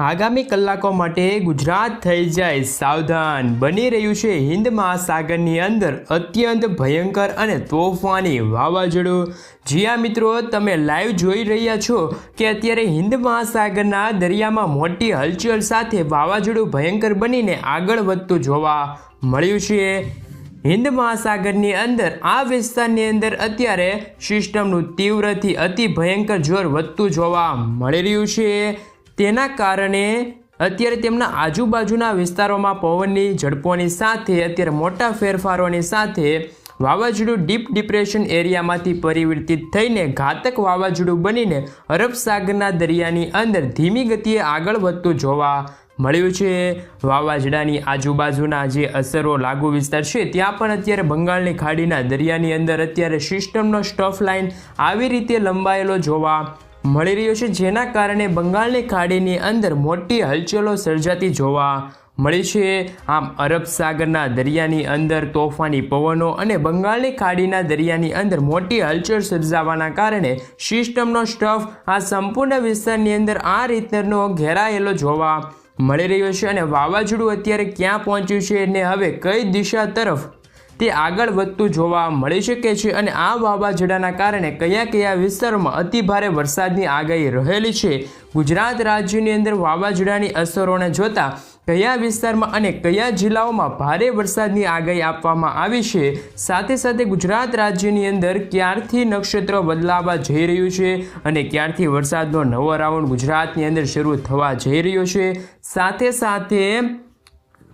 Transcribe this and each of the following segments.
આગામી કલાકો માટે ગુજરાત થઈ જાય સાવધાન. બની રહ્યું છે હિન્દ મહાસાગરની અંદર અત્યંત ભયંકર અને તોફાની વાવાઝોડું. જી આ મિત્રો, તમે લાઈવ જોઈ રહ્યા છો કે અત્યારે હિન્દ મહાસાગરના દરિયામાં મોટી હલચલ સાથે વાવાઝોડું ભયંકર બનીને આગળ વધતું જોવા મળ્યું છે. હિન્દ મહાસાગરની અંદર, આ વિસ્તારની અંદર અત્યારે સિસ્ટમનું તીવ્રથી અતિ ભયંકર જોર વધતું જોવા મળી રહ્યું છે. તેના કારણે અત્યારે તેમના આજુબાજુના વિસ્તારોમાં પવનની ઝડપોની સાથે, અત્યારે મોટા ફેરફારોની સાથે વાવાઝોડું ડીપ ડિપ્રેશન એરિયામાંથી પરિવર્તિત થઈને ઘાતક વાવાઝોડું બનીને અરબ સાગરના દરિયાની અંદર ધીમી ગતિએ આગળ વધતું જોવા મળ્યું છે. વાવાઝોડાની આજુબાજુના જે અસરો લાગુ વિસ્તાર છે, ત્યાં પણ અત્યારે બંગાળની ખાડીના દરિયાની અંદર અત્યારે સિસ્ટમનો સ્ટફ લાઇન આવી રીતે લંબાયેલો જોવા મળી રહ્યો છે, જેના કારણે બંગાળની ખાડીની અંદર મોટી હલચલો સર્જાતી જોવા મળી છે. આમ, અરબ સાગરના દરિયાની અંદર તોફાની પવનો અને બંગાળની ખાડીના દરિયાની અંદર મોટી હલચલ સર્જાવાના કારણે સિસ્ટમનો સ્ટફ આ સંપૂર્ણ વિસ્તારની અંદર આ રીતનો ઘેરાયેલો જોવા મળી રહ્યો છે અને વાવાઝોડું અત્યારે ક્યાં પહોંચ્યું છે અને હવે કઈ દિશા તરફ તે આગળ વધતું જોવા મળી શકે છે અને આ વાવાઝોડાના કારણે કયા કયા વિસ્તારોમાં અતિભારે વરસાદની આગાહી રહેલી છે? ગુજરાત રાજ્યની અંદર વાવાઝોડાની અસરોને જોતા કયા વિસ્તારમાં અને કયા જિલ્લાઓમાં ભારે વરસાદની આગાહી આપવામાં આવી છે? સાથે સાથે ગુજરાત રાજ્યની અંદર ક્યારથી નક્ષત્ર બદલાવા જઈ રહ્યું છે અને ક્યારથી વરસાદનો નવો રાઉન્ડ ગુજરાતની અંદર શરૂ થવા જઈ રહ્યો છે? સાથે સાથે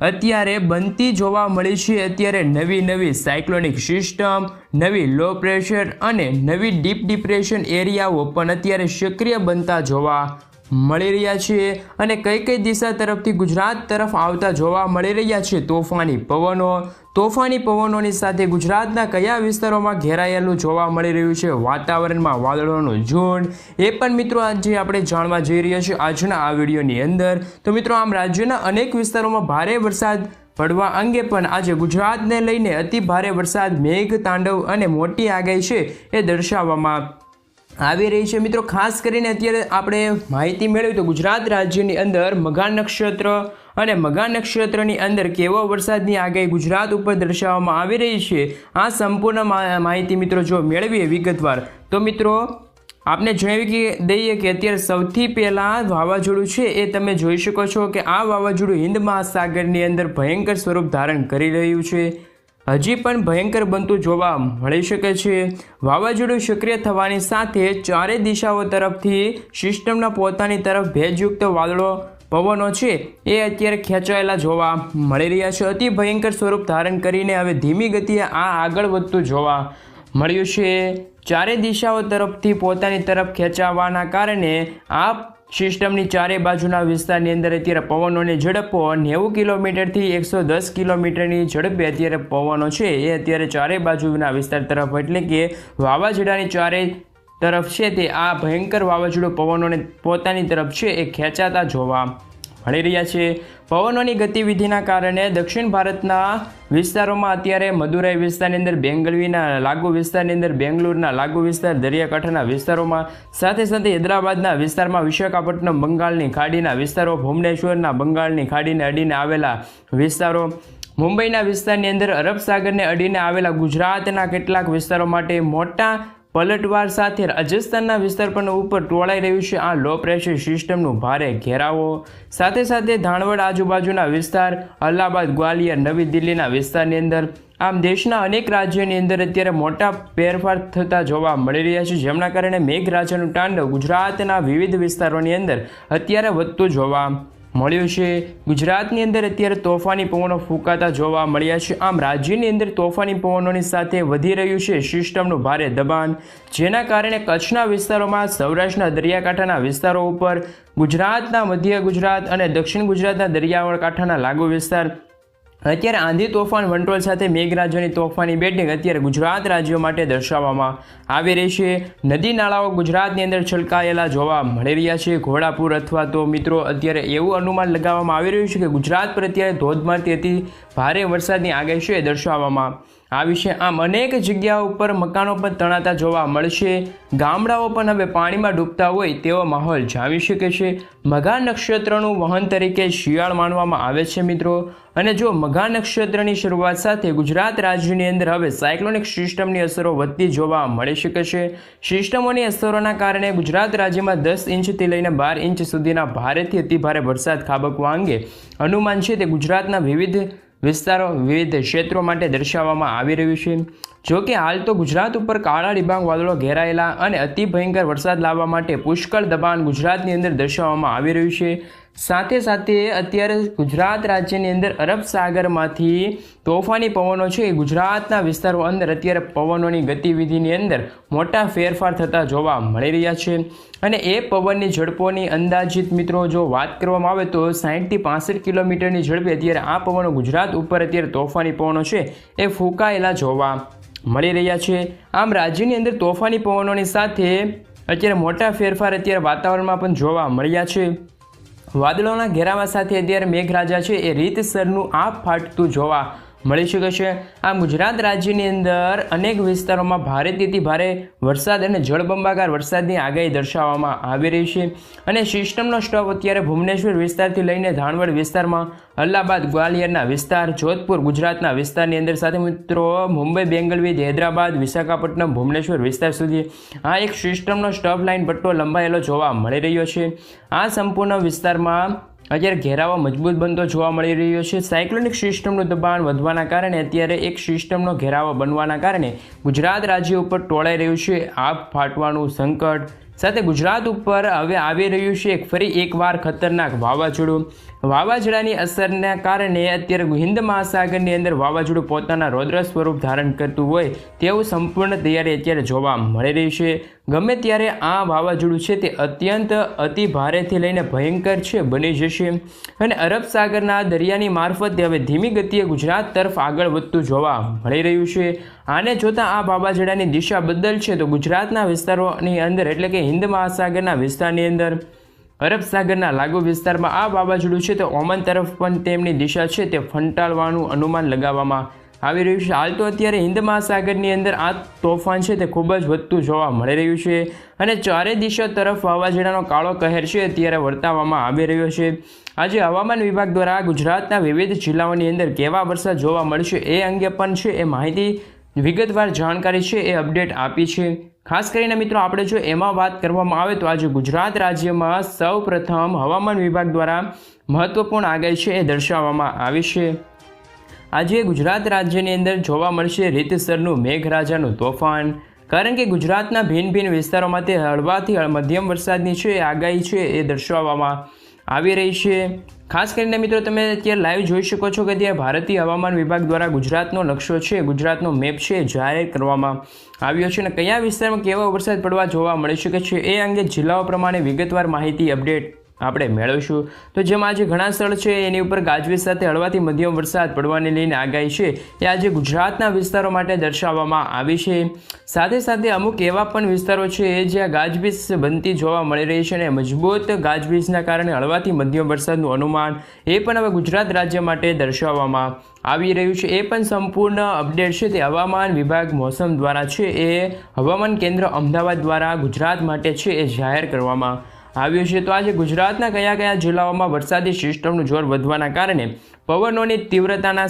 અત્યારે બનતી જોવા મળી છે, અત્યારે નવી નવી સાયક્લોનિક સિસ્ટમ, નવી લો પ્રેશર અને નવી ડીપ ડિપ્રેશન એરિયાઓ પણ અત્યારે સક્રિય બનતા જોવા મળી રહ્યા છીએ અને કઈ કઈ દિશા તરફથી ગુજરાત તરફ આવતા જોવા મળી રહ્યા છે તોફાની પવનો. તોફાની પવનોની સાથે ગુજરાતના કયા વિસ્તારોમાં ઘેરાયેલું જોવા મળી રહ્યું છે? વાતાવરણમાં વાદળોનું ઝુંડ. એ પણ મિત્રો આજે આપણે જાણવા જઈ રહ્યા છીએ આજના આ વિડીયોની અંદર. તો મિત્રો આમ રાજ્યના અનેક વિસ્તારોમાં ભારે વરસાદ પડવા અંગે પણ આજે ગુજરાતને લઈને અતિ ભારે વરસાદ, મેઘ, તાંડવ અને મોટી આગાહી છે એ દર્શાવવામાં આવી રહી છે. મિત્રો, ખાસ કરીને અત્યારે આપણે માહિતી મેળવી તો ગુજરાત રાજ્યની અંદર મઘા નક્ષત્ર અને મઘા નક્ષત્રની અંદર કેવો વરસાદની આગાહી ગુજરાત ઉપર દર્શાવવામાં આવી રહી છે, આ સંપૂર્ણ માહિતી મિત્રો જો મેળવીએ વિગતવાર, તો મિત્રો, આપને જણાવી કે દઈએ કે અત્યારે સૌથી પહેલાં વાવાઝોડું છે એ તમે જોઈ શકો છો કે આ વાવાઝોડું હિન્દ મહાસાગરની અંદર ભયંકર સ્વરૂપ ધારણ કરી રહ્યું છે. હજી પણ ભયંકર બનતું જોવા મળી શકે છે. વાવાઝોડું સક્રિય થવાની સાથે ચારે દિશાઓ તરફથી સિસ્ટમના પોતાની તરફ ભેજયુક્ત વાદળો, પવનો છે એ અત્યારે ખેંચાયેલા જોવા મળી રહ્યા છે. અતિ ભયંકર સ્વરૂપ ધારણ કરીને હવે ધીમી ગતિએ આ આગળ વધતું જોવા મળ્યું છે. ચારે દિશાઓ તરફથી પોતાની તરફ ખેંચાવાના કારણે આ સિસ્ટમની ચારે બાજુના વિસ્તારની અંદર અત્યારે પવનોની ઝડપો નેવું કિલોમીટરથી એકસો દસ કિલોમીટરની ઝડપે અત્યારે પવનો છે. એ અત્યારે ચારે બાજુના વિસ્તાર તરફ એટલે કે વાવાઝોડાની ચારે તરફ છે તે આ ભયંકર વાવાઝોડું પવનોને પોતાની તરફ છે એ ખેંચાતા જોવા મળી રહ્યા છે. પવનોની ગતિવિધિના કારણે દક્ષિણ ભારતના વિસ્તારોમાં અત્યારે મદુરાઈ વિસ્તારની અંદર, બેંગલવીના લાગુ વિસ્તારની અંદર, બેંગલુરુના લાગુ વિસ્તાર, દરિયાકાંઠાના વિસ્તારોમાં, સાથે સાથે હૈદરાબાદના વિસ્તારમાં વિશાખાપટ્ટનમ બંગાળની ખાડીના વિસ્તારો, ભુવનેશ્વરના બંગાળની ખાડીને અડીને આવેલા વિસ્તારો, મુંબઈના વિસ્તારની અંદર અરબ સાગરને અડીને આવેલા ગુજરાતના કેટલાક વિસ્તારો માટે મોટા પલટવાર સાથે રાજસ્થાનના વિસ્તાર પણ ઉપર ટોળાઈ રહ્યું છે. આ લો પ્રેશર સિસ્ટમનું ભારે ઘેરાવો. સાથે સાથે ધાણવડ આજુબાજુના વિસ્તાર, અલ્હાબાદ, ગ્વાલિયર, નવી દિલ્હીના વિસ્તારની અંદર, આમ દેશના અનેક રાજ્યોની અંદર અત્યારે મોટા ફેરફાર થતા જોવા મળી રહ્યા છે. જેમના કારણે મેઘરાજાનું તાંડવ ગુજરાતના વિવિધ વિસ્તારોની અંદર અત્યારે વધતું જોવા મળ્યું છે. ગુજરાતની અંદર અત્યારે તોફાની પવનો ફૂંકાતા જોવા મળ્યા છે. આમ રાજ્યની અંદર તોફાની પવનોની સાથે વધી રહ્યું છે. સિસ્ટમનું ભારે દબાણ, જેના કારણે કચ્છના વિસ્તારોમાં, સૌરાષ્ટ્રના દરિયાકાંઠાના વિસ્તારો ઉપર, ગુજરાતના મધ્ય ગુજરાત અને દક્ષિણ ગુજરાતના દરિયાવાળ કાંઠાના લાગુ વિસ્તાર અત્યારે આંધી તોફાન, વંટોળ સાથે મેઘરાજાની તોફાની બેટિંગ અત્યારે ગુજરાત રાજ્યો માટે દર્શાવવામાં આવી રહી છે. નદી નાળાઓ ગુજરાતની અંદર છલકાયેલા જોવા મળી રહ્યા છે. ઘોડાપુર અથવા તો મિત્રો, અત્યારે એવું અનુમાન લગાવવામાં આવી રહ્યું છે કે ગુજરાત પર અત્યારે ધોધમારથી અતિ ભારે વરસાદની આગાહી છે દર્શાવવામાં આ વિશે આમ અનેક જગ્યાઓ ઉપર મકાનો પણ તણાતા જોવા મળશે. ગામડાઓ પણ હવે પાણીમાં ડૂબતા હોય તેવો માહોલ જામી શકે છે. મઘા નક્ષત્રનું વહન તરીકે શિયાળ માનવામાં આવે છે મિત્રો. અને જો મઘા નક્ષત્રની શરૂઆત સાથે ગુજરાત રાજ્યની અંદર હવે સાયક્લોનિક સિસ્ટમની અસરો વધતી જોવા મળી શકે છે. સિસ્ટમોની અસરોના કારણે ગુજરાત રાજ્યમાં દસ ઇંચથી લઈને બાર ઇંચ સુધીના ભારેથી અતિભારે વરસાદ ખાબકવા અંગે અનુમાન છે તે ગુજરાતના વિવિધ વિસ્તારો વિવિધ ક્ષેત્રો માટે દર્શાવવામાં આવી રહ્યું છે. જો કે હાલ તો ગુજરાત ઉપર કાળા ડિબાંગ વાદળો ઘેરાયેલા અને અતિ ભયંકર વરસાદ લાવવા માટે પુષ્કળ દબાણ ગુજરાતની અંદર દર્શાવવામાં આવી રહ્યું છે. સાથે સાથે અત્યારે ગુજરાત રાજ્યની અંદર અરબ સાગરમાંથી તોફાની પવનો છે. એ ગુજરાતના વિસ્તારો અંદર અત્યારે પવનોની ગતિવિધિની અંદર મોટા ફેરફાર થતા જોવા મળી રહ્યા છે. અને એ પવનની ઝડપોની અંદાજિત મિત્રો જો વાત કરવામાં આવે તો સાહીઠથી પાસઠ કિલોમીટરની ઝડપે અત્યારે આ પવનો ગુજરાત ઉપર અત્યારે તોફાની પવનો છે. એ ફૂંકાયેલા જોવા મળી રહ્યા છે. આમ રાજ્યની અંદર તોફાની પવનોની સાથે અત્યારે મોટા ફેરફાર અત્યારે વાતાવરણમાં પણ જોવા મળ્યા છે. વાદળોના ઘેરાવા સાથે અત્યારે મેઘરાજા છે એ રીતસરનું આ ફાટતું જોવા મળી શકે છે. આમ ગુજરાત રાજ્યની અંદર અનેક વિસ્તારોમાં ભારેથી ભારે વરસાદ અને જળબંબાકાર વરસાદની આગાહી દર્શાવવામાં આવી રહી છે. અને સિસ્ટમનો સ્ટોપ અત્યારે ભુવનેશ્વર વિસ્તારથી લઈને ધાણવડ વિસ્તારમાં, અલ્હાબાદ ગ્વાલિયરના વિસ્તાર, જોધપુર ગુજરાતના વિસ્તારની અંદર. સાથે મિત્રો, મુંબઈ બેંગલવીદ હૈદરાબાદ, વિશાખાપટ્ટનમ, ભુવનેશ્વર વિસ્તાર સુધી આ એક સિસ્ટમનો સ્ટોપ લાઇન પટ્ટો લંબાયેલો જોવા મળી રહ્યો છે. આ સંપૂર્ણ વિસ્તારમાં અત્યારે ઘેરાવો મજબૂત બનતો જોવા મળી રહ્યો છે. સાયક્લોનિક સિસ્ટમનું દબાણ વધવાના કારણે અત્યારે એક સિસ્ટમનો ઘેરાવો બનવાના કારણે ગુજરાત રાજ્ય ઉપર ટોળાઈ રહ્યું છે. આગ ફાટવાનું સંકટ સાથે ગુજરાત ઉપર હવે આવી રહ્યું છે ફરી એકવાર ખતરનાક વાવાઝોડું. વાવાઝોડાની અસરના કારણે અત્યારે હિન્દ મહાસાગરની અંદર વાવાઝોડું પોતાના રૌદ્ર સ્વરૂપ ધારણ કરતું હોય તેવું સંપૂર્ણ તૈયારી અત્યારે જોવા મળી રહી છે. ગમે ત્યારે આ વાવાઝોડું છે તે અત્યંત અતિ ભારેથી લઈને ભયંકર છે, બની જશે. અને અરબ સાગરના દરિયાની મારફતે હવે ધીમી ગતિએ ગુજરાત તરફ આગળ વધતું જોવા મળી રહ્યું છે. આને જોતાં આ વાવાઝોડાની દિશા બદલશે તો ગુજરાતના વિસ્તારોની અંદર એટલે કે હિન્દ મહાસાગરના વિસ્તારની અંદર, અરબ સાગરના લાગુ વિસ્તારમાં આ વાવાઝોડું છે તો ઓમન તરફ પણ તેમની દિશા છે તે ફંટાળવાનું અનુમાન લગાવવામાં આવી રહ્યું છે. હાલ તો અત્યારે હિન્દ મહાસાગરની અંદર આ તોફાન છે તે ખૂબ જ વધતું જોવા મળી રહ્યું છે અને ચારે દિશા તરફ વાવાઝોડાનો કાળો કહેર છે અત્યારે વર્તાવવામાં આવી રહ્યો છે. આજે હવામાન વિભાગ દ્વારા ગુજરાતના વિવિધ જિલ્લાઓની અંદર કેવા વરસાદ જોવા મળશે એ અંગે પણ છે એ માહિતી વિગતવાર જાણકારી છે, એ અપડેટ આપી છે. ખાસ કરીને મિત્રો, આપણે જો એમાં વાત કરવામાં આવે તો આજે ગુજરાત રાજ્યમાં સૌપ્રથમ હવામાન વિભાગ દ્વારા મહત્વપૂર્ણ આગાહી છે, એ દર્શાવવામાં આવી છે. આજે ગુજરાત રાજ્યની અંદર જોવા મળશે રીતસરનું મેઘરાજાનું તોફાન. કારણ કે ગુજરાતના ભિન્ન ભિન્ન વિસ્તારોમાં તે હળવાથી મધ્યમ વરસાદની છે આગાહી છે, એ દર્શાવવામાં આવી રહી છે. ખાસ કરીને મિત્રો તમે અત્યારે લાઈવ જોઈ શકો છો કે ત્યાં ભારતીય હવામાન વિભાગ દ્વારા ગુજરાતનો નકશો છે, ગુજરાતનો મેપ છે, જાહેર કરવામાં આવ્યો છે અને કયા વિસ્તારમાં કેવો વરસાદ પડવા જોવા મળી શકે છે એ અંગે જિલ્લાઓ પ્રમાણે વિગતવાર માહિતી અપડેટ આપણે મેળવીશું. તો જેમાં આજે ઘણા સ્થળ છે, એની ઉપર ગાજવીજ સાથે હળવાથી મધ્યમ વરસાદ પડવાને લઈને આગાહી છે, એ આજે ગુજરાતના વિસ્તારો માટે દર્શાવવામાં આવી છે. સાથે સાથે અમુક એવા પણ વિસ્તારો છે, જ્યાં ગાજવીજ બનતી જોવા મળી રહી છે અને મજબૂત ગાજવીજના કારણે હળવાથી મધ્યમ વરસાદનું અનુમાન એ પણ હવે ગુજરાત રાજ્ય માટે દર્શાવવામાં આવી રહ્યું છે. એ પણ સંપૂર્ણ અપડેટ છે, તે હવામાન વિભાગ મોસમ દ્વારા છે, એ હવામાન કેન્દ્ર અમદાવાદ દ્વારા ગુજરાત માટે છે, એ જાહેર કરવામાં આવ્યું છે. તો આજે ગુજરાતના કયા કયા જિલ્લાઓમાં વરસાદી સિસ્ટમનું જોર વધવાના કારણે પવનોની તીવ્રતાના